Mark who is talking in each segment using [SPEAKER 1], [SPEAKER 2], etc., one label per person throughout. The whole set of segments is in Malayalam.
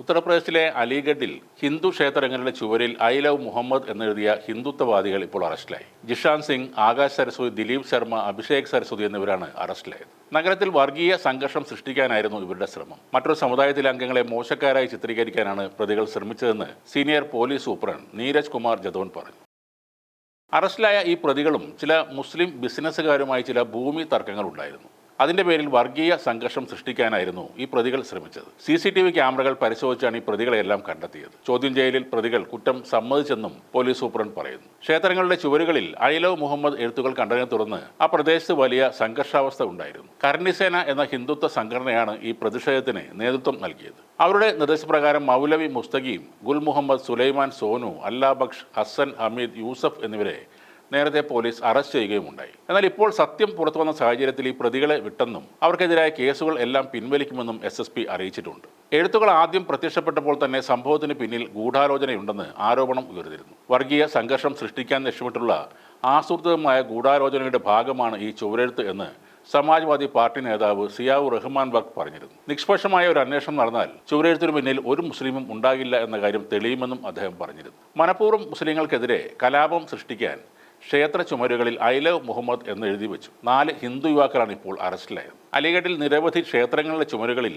[SPEAKER 1] ഉത്തർപ്രദേശിലെ അലിഗഡിൽ ഹിന്ദു ക്ഷേത്രങ്ങളുടെ ചുവരിൽ ഐ ലവ് മുഹമ്മദ് എന്നെഴുതിയ ഹിന്ദുത്വവാദികൾ ഇപ്പോൾ അറസ്റ്റിലായി. ജിഷാൻ സിംഗ് ആകാശ് സരസ്വതി ദിലീപ് ശർമ്മ അഭിഷേക് സരസ്വതി എന്നിവരാണ് അറസ്റ്റിലായത്. നഗരത്തിൽ വർഗീയ സംഘർഷം സൃഷ്ടിക്കാനായിരുന്നു ഇവരുടെ ശ്രമം. മറ്റൊരു സമുദായത്തിലെ അംഗങ്ങളെ മോശക്കാരായി ചിത്രീകരിക്കാനാണ് പ്രതികൾ ശ്രമിച്ചതെന്ന് senior police superintendent Neeraj Kumar Jadon പറഞ്ഞു. അറസ്റ്റിലായ ഈ പ്രതികളും ചില മുസ്ലിം ബിസിനസ്സുകാരുമായി ചില ഭൂമി തർക്കങ്ങളുണ്ടായിരുന്നു അതിന്റെ പേരിൽ വർഗീയ സംഘർഷം സൃഷ്ടിക്കാനായിരുന്നു ഈ പ്രതികൾ ശ്രമിച്ചത്. സി സി ടി വി ക്യാമറകൾ പരിശോധിച്ചാണ് ഈ പ്രതികളെല്ലാം കണ്ടെത്തിയത്. ചോദ്യം ചെയ്യലിൽ പ്രതികൾ കുറ്റം സമ്മതിച്ചെന്നും പോലീസ് സൂപ്രണ്ട് പറയുന്നു. ക്ഷേത്രങ്ങളുടെ ചുവരുകളിൽ അയലോ മുഹമ്മദ് എഴുത്തുകൾ കണ്ടതിനെ തുടർന്ന് ആ പ്രദേശത്ത് വലിയ സംഘർഷാവസ്ഥ ഉണ്ടായിരുന്നു. കർണിസേന എന്ന ഹിന്ദുത്വ സംഘടനയാണ് ഈ പ്രതിഷേധത്തിന് നേതൃത്വം നൽകിയത്. അവരുടെ നിർദ്ദേശപ്രകാരം മൗലവി മുസ്തഖീം ഗുൽ മുഹമ്മദ് സുലൈമാൻ സോനു അല്ലാബക്ഷ് ഹസൻ ഹമീദ് യൂസഫ് എന്നിവരെ നേരത്തെ പോലീസ് അറസ്റ്റ് ചെയ്യുകയും ഉണ്ടായി. എന്നാൽ ഇപ്പോൾ സത്യം പുറത്തു വന്ന സാഹചര്യത്തിൽ ഈ പ്രതികളെ വിട്ടെന്നും അവർക്കെതിരായ കേസുകൾ എല്ലാം പിൻവലിക്കുമെന്നും എസ് എസ് പി അറിയിച്ചിട്ടുണ്ട്. എഴുത്തുകൾ ആദ്യം പ്രത്യക്ഷപ്പെട്ടപ്പോൾ തന്നെ സംഭവത്തിന് പിന്നിൽ ഗൂഢാലോചനയുണ്ടെന്ന് ആരോപണം ഉയർന്നിരുന്നു. വർഗീയ സംഘർഷം സൃഷ്ടിക്കാൻ ലക്ഷ്യമിട്ടുള്ള ആസൂത്രിതമായ ഗൂഢാലോചനയുടെ ഭാഗമാണ് ഈ ചുവരെഴുത്ത് എന്ന് സമാജ്വാദി പാർട്ടി നേതാവ് സിയാവു റഹ്മാൻ ബഗ് പറഞ്ഞിരുന്നു. നിഷ്പക്ഷമായ ഒരു അന്വേഷണം നടന്നാൽ ചുവരെഴുത്തിനു പിന്നിൽ ഒരു മുസ്ലിമും ഉണ്ടാകില്ല എന്ന കാര്യം തെളിയുമെന്നും അദ്ദേഹം പറഞ്ഞിരുന്നു. മനഃപൂർവം മുസ്ലിങ്ങൾക്കെതിരെ കലാപം സൃഷ്ടിക്കാൻ ക്ഷേത്ര ചുമരുകളിൽ ഐ ലവ് മുഹമ്മദ് എന്ന് എഴുതി വെച്ചു. നാല് ഹിന്ദു യുവാക്കളാണ് ഇപ്പോൾ അറസ്റ്റിലായത്. അലിഗഡിൽ നിരവധി ക്ഷേത്രങ്ങളുടെ ചുമരുകളിൽ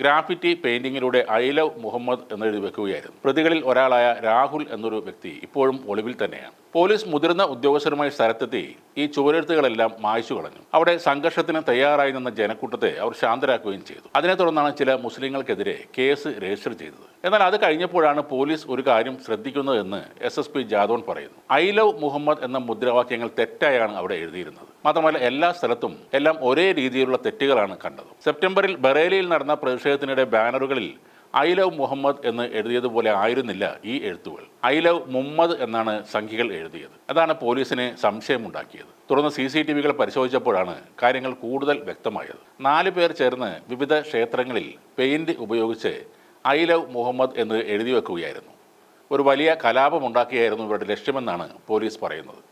[SPEAKER 1] ഗ്രാഫിറ്റി പെയിന്റിങ്ങിലൂടെ ഐ ലവ് മുഹമ്മദ് എന്നെഴുതി വെക്കുകയായിരുന്നു. പ്രതികളിൽ ഒരാളായ രാഹുൽ എന്നൊരു വ്യക്തി ഇപ്പോഴും ഒളിവിൽ തന്നെയാണ്. പോലീസ് മുതിർന്ന ഉദ്യോഗസ്ഥരുമായി സ്ഥലത്തെത്തി ഈ ചുവരെഴുത്തുകളെല്ലാം മായ്ച്ചു കളഞ്ഞു. അവിടെ സംഘർഷത്തിന് തയ്യാറായി നിന്ന ജനക്കൂട്ടത്തെ അവർ ശാന്തരാക്കുകയും ചെയ്തു. അതിനെ തുടർന്നാണ് ചില മുസ്ലിങ്ങൾക്കെതിരെ കേസ് രജിസ്റ്റർ ചെയ്തത്. എന്നാൽ അത് കഴിഞ്ഞപ്പോഴാണ് പോലീസ് ഒരു കാര്യം ശ്രദ്ധിക്കുന്നതെന്ന് എസ് എസ് പി ജാദോൺ പറയുന്നു. ഐ ലവ് മുഹമ്മദ് എന്ന മുദ്രാവാക്യങ്ങൾ തെറ്റായാണ് അവിടെ എഴുതിയിരുന്നത്. മാത്രമല്ല എല്ലാ സ്ഥലത്തും എല്ലാം ഒരേ രീതിയിലുള്ള തെറ്റുകളാണ് കണ്ടത്. സെപ്റ്റംബറിൽ ബറേലിയിൽ നടന്ന പ്രതിഷേധത്തിനിടെ ബാനറുകളിൽ ഐ ലവ് മുഹമ്മദ് എന്ന് എഴുതിയതുപോലെ ആയിരുന്നില്ല ഈ എഴുത്തുകൾ. ഐ ലവ് മുഹമ്മദ് എന്നാണ് സംഖ്യകൾ എഴുതിയത്. അതാണ് പോലീസിന് സംശയമുണ്ടാക്കിയത്. തുടർന്ന് സി സി ടി വികൾ പരിശോധിച്ചപ്പോഴാണ് കാര്യങ്ങൾ കൂടുതൽ വ്യക്തമായത്. നാല് പേർ ചേർന്ന് വിവിധ ക്ഷേത്രങ്ങളിൽ പെയിന്റ് ഉപയോഗിച്ച് ഐ ലവ് മുഹമ്മദ് എന്ന് എഴുതി വെക്കുകയായിരുന്നു. ഒരു വലിയ കലാപമുണ്ടാക്കിയായിരുന്നു ഇവരുടെ ലക്ഷ്യമെന്നാണ് പോലീസ് പറയുന്നത്.